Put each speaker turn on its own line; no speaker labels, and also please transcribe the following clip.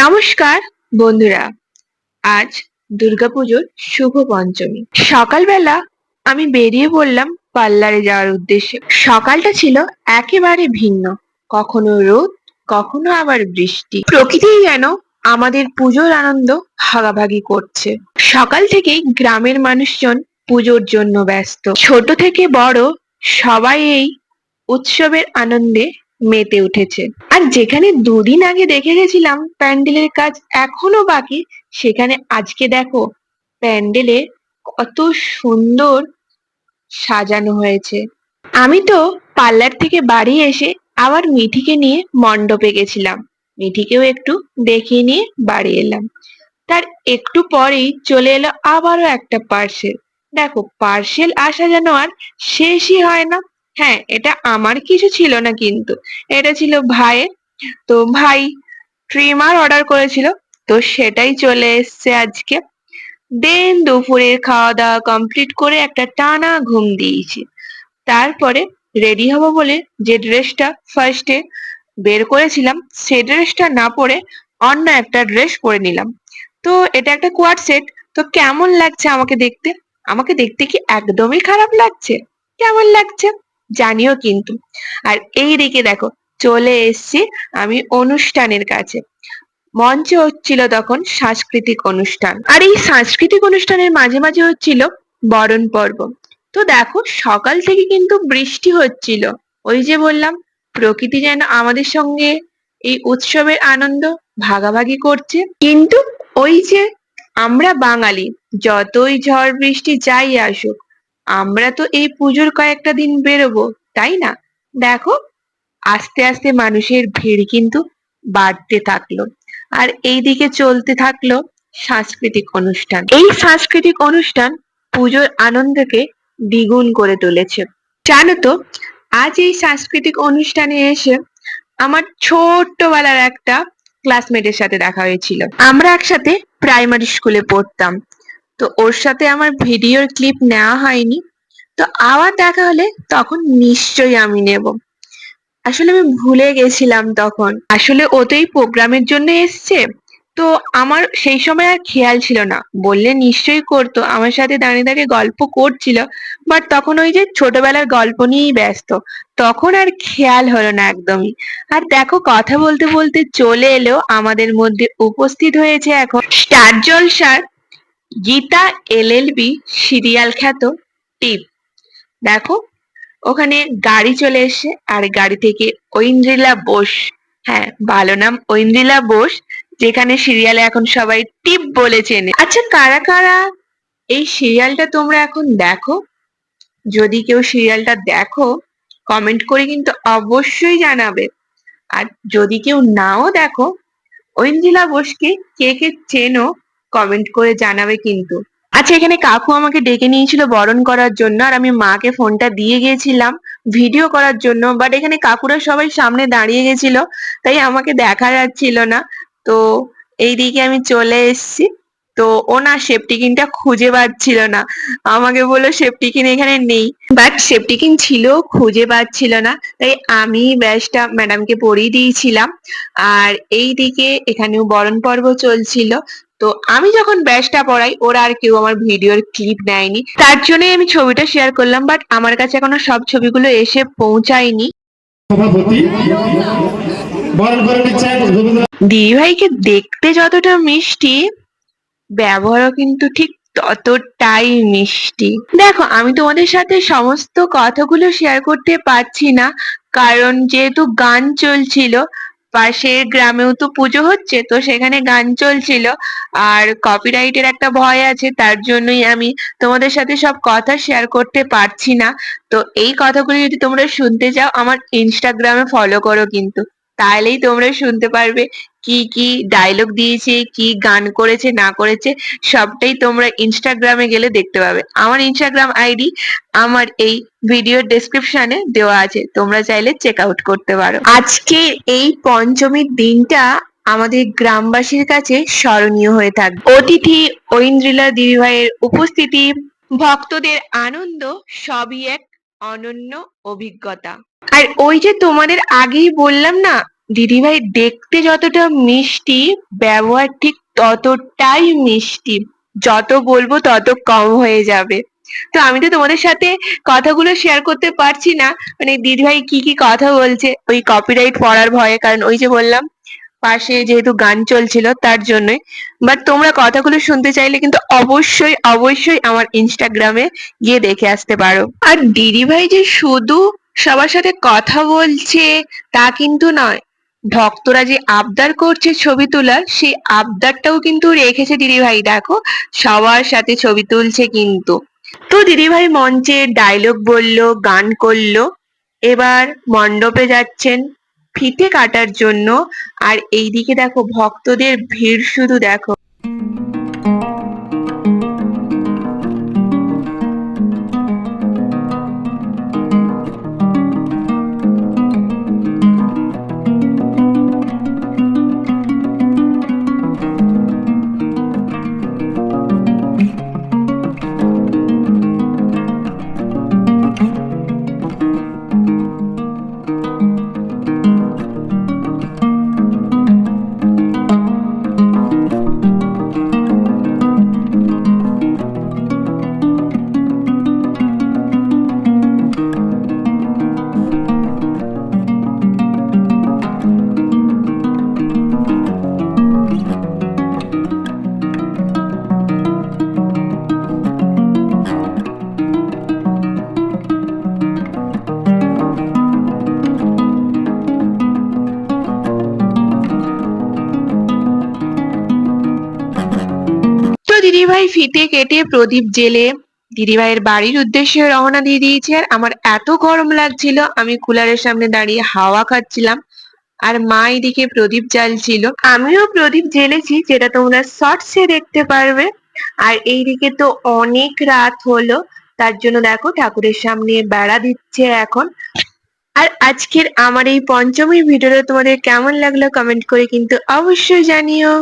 নমস্কার, বন্ধুরা। আজ দুর্গাপুজোর শুভ পঞ্চমী। সকালবেলা আমি বেরিয়ে পড়লাম পার্লারে যাওয়ার উদ্দেশ্যে। সকালটা ছিল একেবারে ভিন্ন। কখনো রোদ, কখনো আবার বৃষ্টি। প্রকৃতি যেন আমাদের পুজোর আনন্দ ভাগাভাগি করছে। সকাল থেকেই গ্রামের মানুষজন পুজোর জন্য ব্যস্ত। ছোট থেকে বড় সবাই এই উৎসবের আনন্দে মেতে উঠেছে। আর যেখানে দুদিন আগে দেখে গেছিলাম প্যান্ডেলের কাজ এখনও বাকি, সেখানে আজকে দেখো প্যান্ডেলে কত সুন্দর সাজানো হয়েছে। আমি তো পার্লার থেকে বাড়ি এসে আবার মিঠিকে নিয়ে মণ্ডপে গেছিলাম। মিঠিকেও একটু দেখিয়ে নিয়ে বাড়ি এলাম। তার একটু পরেই চলে এলো আবারও একটা পার্সেল। দেখো, পার্সেল আসা যেন আর শেষই হয় না। হ্যাঁ এটা আমার কিছু ছিল না কিন্তু। এটা ছিল ভাইয়ের। তো ভাই ট্রিমার অর্ডার করেছিল। তো সেটাই চলে এসছে আজকে। দেন দুপুরের খাওয়া দাওয়া কমপ্লিট করে একটা টানা ঘুম দিয়েছি। তারপরে রেডি হব বলে যে ড্রেসটা ফার্স্টে বের করেছিলাম, সে ড্রেসটা না পরে অন্য একটা ড্রেস পরে নিলাম। তো এটা একটা কোয়াড সেট তো কেমন লাগছে আমাকে দেখতে? আমাকে দেখতে কি একদমই খারাপ লাগছে? কেমন লাগছে? জানিও কিন্তু। আর এই দিকে দেখো, চলে এসছি আমি অনুষ্ঠানের কাছে। মঞ্চে হচ্ছিল তখন সাংস্কৃতিক অনুষ্ঠান। আর এই সাংস্কৃতিক অনুষ্ঠানের মাঝে মাঝে হচ্ছিল বরণ পর্ব। তো দেখো, সকাল থেকে কিন্তু বৃষ্টি হচ্ছিল। ওই যে বললাম, প্রকৃতি যেন আমাদের সঙ্গে এই উৎসবের আনন্দ ভাগাভাগি করছে। কিন্তু ওই যে আমরা বাঙালি, যতই ঝড় বৃষ্টি যাই আসুক আমরা তো এই পুজোর কয়েকটা দিন বেরোবো, তাই না? দেখো, আস্তে আস্তে মানুষের ভিড় কিন্তু বাড়তে থাকল। আর এই দিকে চলতে থাকল সাংস্কৃতিক অনুষ্ঠান। এই সাংস্কৃতিক অনুষ্ঠান পুজোর আনন্দকে দ্বিগুণ করে তুলেছে। জানো তো, আজ এই সাংস্কৃতিক অনুষ্ঠানে এসে আমার ছোট্টবেলার একটা ক্লাসমেটের সাথে দেখা হয়েছিল। আমরা একসাথে প্রাইমারি স্কুলে পড়তাম। তো ওর সাথে আমার ভিডিওর ক্লিপ নেওয়া হয়নি। তো আবার দেখা হলে তখন নিশ্চয়ই আমি নেব। আসলে আমি ভুলে গেছিলাম তখন। আসলে ও তো এই প্রোগ্রামের জন্য এসছে। তো আমার সেই সময় আর খেয়াল ছিল না। বললে নিশ্চয়ই করতো। আমার সাথে দাঁড়িয়ে দাঁড়িয়ে গল্প করছিল। বাট তখন ওই যে ছোটবেলার গল্প নিয়েই ব্যস্ত। তখন আর খেয়াল হলো না একদমই। আর দেখো, কথা বলতে বলতে চলে এলো। আমাদের মধ্যে উপস্থিত হয়েছে এখন স্টার জলসার গীতা এলএলবি সিরিয়াল খ্যাত টিপ। দেখো, ওখানে গাড়ি চলে এসছে, আর গাড়ি থেকে ঐন্দ্রিলা বোস হ্যাঁ ভালো নাম ঐন্দ্রিলা বোস, যেখানে সিরিয়ালে এখন সবাই টিপ বলে চেনে। আচ্ছা কারা কারা এই সিরিয়ালটা তোমরা এখন দেখো? যদি কেউ সিরিয়ালটা দেখো কমেন্ট করে কিন্তু অবশ্যই জানাবে। আর যদি কেউ নাও দেখো, ঐন্দ্রিলা বোসকে কে কে চেনো কমেন্ট করে জানাবে কিন্তু। আচ্ছা এখানে কাকু আমাকে ডেকে নিয়েছিল বরণ করার জন্য, আর আমি মাকে ফোনটা দিয়ে গিয়েছিলাম ভিডিও করার জন্য বাট এখানে কাকুরা সবাই সামনে দাঁড়িয়ে গেছিল, তাই আমাকে দেখা যাচ্ছিল না। তো এইদিকে আমি চলে এসেছি। তো ও না সেফটিকিনটা খুঁজে পাচ্ছিল না। আমাকে বলল সেফটিকিন এখানে নেই বাট সেফটিকিন ছিল, খুঁজে পাচ্ছিল না। তাই আমি ব্যাসটা ম্যাডামকে পরিয়ে দিয়েছিলাম। আর এইদিকে এখানেও বরণ পর্ব চলছিল। তো আমি যখন ব্যাসটা পড়াই ওরা আর কেউ আমার ভিডিওর ক্লিপ নেয়নি। তার জন্যই আমি ছবিটা শেয়ার করলাম বাট আমার কাছে এখনও সব ছবিগুলো এসে পৌঁছায়নি। দিদিভাইকে দেখতে যতটা মিষ্টি ব্যবহারও কিন্তু ঠিক ততটাই মিষ্টি। দেখো আমি তোমাদের সাথে সমস্ত কথাগুলো শেয়ার করতে পারছি না কারণ যেহেতু গান চলছিল পাশের গ্রামেও তো পুজো হচ্ছে, তো সেখানে গান চলছিল। আর কপিরাইটের একটা ভয় আছে, তার জন্যই আমি তোমাদের সাথে সব কথা শেয়ার করতে পারছি না। তো এই কথাগুলি যদি তোমরা শুনতে চাও, আমার ইনস্টাগ্রামে ফলো করো কিন্তু। তাহলেই তোমরা শুনতে পারবে কি কি ডায়লগ দিয়েছে, কি গান করেছে, না করেছে, সবটাই তোমরা ইনস্টাগ্রামে গেলে দেখতে পাবে। আমার ইনস্টাগ্রাম আইডি আমার এই ভিডিও ডেসক্রিপশনে দেওয়া আছে। তোমরা চাইলে চেক আউট করতে পারো। আজকে এই পঞ্চমীর দিনটা আমাদের গ্রামবাসীর কাছে স্মরণীয় হয়ে থাকবে। অতিথি ঐন্দ্রিলা দিদিভাইয়ের উপস্থিতি, ভক্তদের আনন্দ, সবই এক অনন্য অভিজ্ঞতা। আর ওই যে তোমাদের আগেই বললাম না দিদিভাই, দেখতে যতটা মিষ্টি, ব্যবহার ঠিক ততটাই মিষ্টি। যত বলব তত কম হয়ে যাবে। তো আমি তো তোমাদের সাথে কথাগুলো শেয়ার করতে পারছি না। মানে দিদিভাই কি কি কথা বলছে, ওই কপিরাইট পড়ার ভয়ে। কারণ ওই যে বললাম, পাশে যেহেতু গান চলছিল তার জন্যই। বাট তোমরা কথাগুলো শুনতে চাইলে কিন্তু অবশ্যই অবশ্যই আমার ইনস্টাগ্রামে গিয়ে দেখে আসতে পারো। আর দিদিভাই যে শুধু সবার সাথে কথা বলছে, তা কিন্তু নয় ভক্তরা যে আবদার করছে ছবি তোলার, সেই আবদারটাও কিন্তু রেখেছে দিদিভাই। দেখো, সবার সাথে ছবি তুলছে কিন্তু। তো দিদিভাই মঞ্চে ডায়লগ বলল, গান করল, এবার মণ্ডপে যাচ্ছেন ফিতে কাটার জন্য। আর এইদিকে দেখো, ভক্তদের ভিড় শুধু দেখো। দিদিভাই ফিতে কেটে প্রদীপ জেলে। দিদিভাইয়ের বাড়ির উদ্দেশ্যে রওনা দিয়ে দিয়েছে আর আমার এত গরম লাগছিল, আমি কুলারের সামনে দাঁড়িয়ে হাওয়া খাচ্ছিলাম আর মা এদিকে প্রদীপ জ্বালছিল। আমিও প্রদীপ জ্বেলেছি, যেটা তোমরা শর্টসে দেখতে পারবে। আর এইদিকে তো অনেক রাত হলো, তার জন্য দেখো ঠাকুরের সামনে বেড়া দিচ্ছে এখন। আর আজকের আমার এই পঞ্চমী ভিডিওটা তোমাদের কেমন লাগল কমেন্ট করে কিন্তু অবশ্যই জানিও।